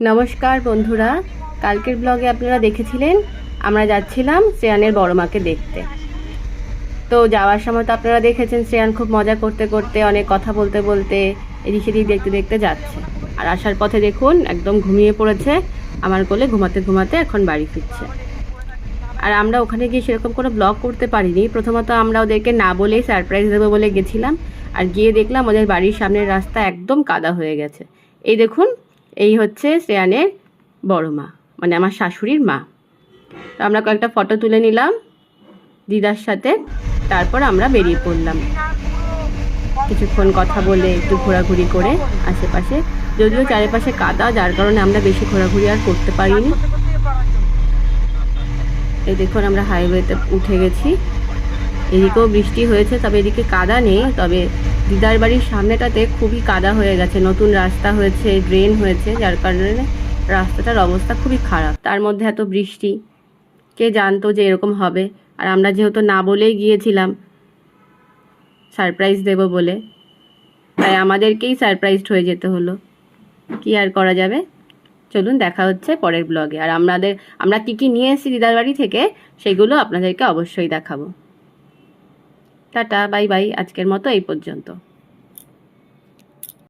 নমস্কার বন্ধুরা। কালকের ব্লগে আপনারা দেখেছিলেন, আমরা যাচ্ছিলাম শ্রেয়ানের বড় মাকে দেখতে। তো যাওয়ার সময় তো আপনারা দেখেছেন, শ্রেয়ান খুব মজা করতে করতে, অনেক কথা বলতে বলতে এদিক সেদিক দেখতে দেখতে যাচ্ছে। আর আসার পথে দেখুন, একদম ঘুমিয়ে পড়েছে, আমার কোলে ঘুমাতে ঘুমাতে এখন বাড়ি ফিরছে। আর আমরা ওখানে গিয়ে সেরকম কোনো ব্লগ করতে পারিনি। প্রথমত আমরা ওদেরকে না বলেই সারপ্রাইজ দেবো বলে গেছিলাম। আর গিয়ে দেখলাম ওদের বাড়ির সামনের রাস্তা একদম কাদা হয়ে গেছে। এই দেখুন এই হচ্ছে শ্রেয়ানের বড় মা মানে আমার শাশুড়ির মা। তো আমরা কয়েকটা ফটো তুলে নিলাম দিদার সাথে, তারপর আমরা বেরিয়ে পড়লাম। কিছুক্ষণ কথা বলে একটু ঘোরাঘুরি করে আশেপাশে, যদিও চারিপাশে কাদা, যার কারণে আমরা বেশি ঘোরাঘুরি আর করতে পারিনি। এই দেখুন, আমরা হাইওয়েতে উঠে গেছি। এদিকেও বৃষ্টি হয়েছে, তবে এদিকে কাদা নেই, তবে দিদার বাড়ির সামনেটাতে খুবই কাদা হয়ে গেছে, নতুন রাস্তা হয়েছে ড্রেন হয়েছে, যার কারণে রাস্তাটার অবস্থা খুবই খারাপ। তার মধ্যে এত বৃষ্টি, কে জানতো যে এরকম হবে? আর আমরা যেহেতু না বলেই গিয়েছিলাম সারপ্রাইজ দেব বলে, তাই আমাদেরকেই সারপ্রাইজড হয়ে যেতে হলো। কি আর করা যাবে? চলুন দেখা হচ্ছে পরের ব্লগে আর আমাদের, আমরা কী কী নিয়ে এসেছি দিদার বাড়ি থেকে, সেগুলো আপনাদেরকে অবশ্যই দেখাবো। টাটা বাই বাই আজকের মতো এই পর্যন্ত।